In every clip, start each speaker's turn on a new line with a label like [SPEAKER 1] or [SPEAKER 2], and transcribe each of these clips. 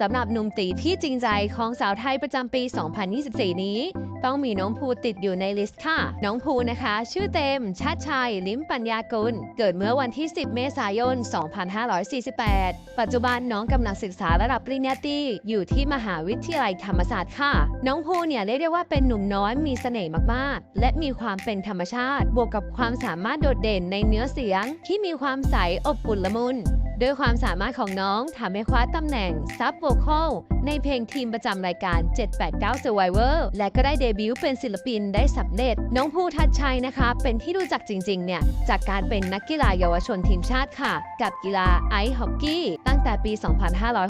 [SPEAKER 1] สำหรับหนุ่มตีที่จริงใจของสาวไทยประจำปี 2024 นี้ ต้องมีน้องภูติดอยู่ในลิสต์ค่ะ น้องภูนะคะ ชื่อเต็ม ชาติชัย ลิ้มปัญญากุล เกิดเมื่อวันที่ 10 เมษายน 2548 ปัจจุบันน้องกำลังศึกษาระดับปริญญาตรีอยู่ที่มหาวิทยาลัยธรรมศาสตร์ค่ะ น้องภูเนี่ยเรียกได้ว่าเป็นหนุ่มน้อยมีเสน่ห์มากๆ และมีความเป็นธรรมชาติ บวกกับความสามารถโดดเด่นในเนื้อเสียง ที่มีความใสอบอุ่นละมุน ด้วยความสามารถของน้องทำให้คว้าตำแหน่งซับโวคอลในเพลงทีมประจำรายการ 789 Survivor และก็ได้เดบิวต์เป็นศิลปินได้สำเร็จ น้องภูทัชชัยนะคะ เป็นที่รู้จักจริงๆเนี่ยจากการเป็นนักกีฬาเยาวชนทีมชาติค่ะ กับกีฬาไอซ์ฮอกกี้ แต่ปี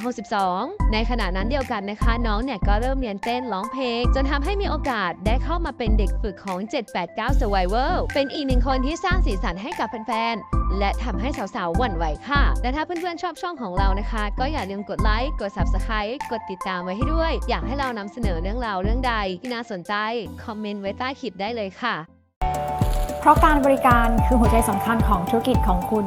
[SPEAKER 1] 2562 ในขณะนั้นเดียวกันนะคะ น้องเนี่ยก็เริ่มเรียนเต้นร้องเพลง จนทำให้มีโอกาสได้เข้ามาเป็นเด็กฝึกของ 789 Survivor เป็นอีกหนึ่งคนที่สร้างสีสันให้กับแฟนๆ และทำให้สาวๆหวั่นไหวค่ะ และถ้าเพื่อนๆชอบช่องของเรานะคะ ก็อย่าลืมกดไลค์ กด Subscribe กดติดตามไว้ให้ด้วย อยากให้เรานำเสนอเรื่องราวเรื่องใดที่น่าสนใจ คอมเมนต์ไว้ใต้คลิปได้เลยค่ะ
[SPEAKER 2] เพราะการบริการคือหัวใจสำคัญของธุรกิจของคุณ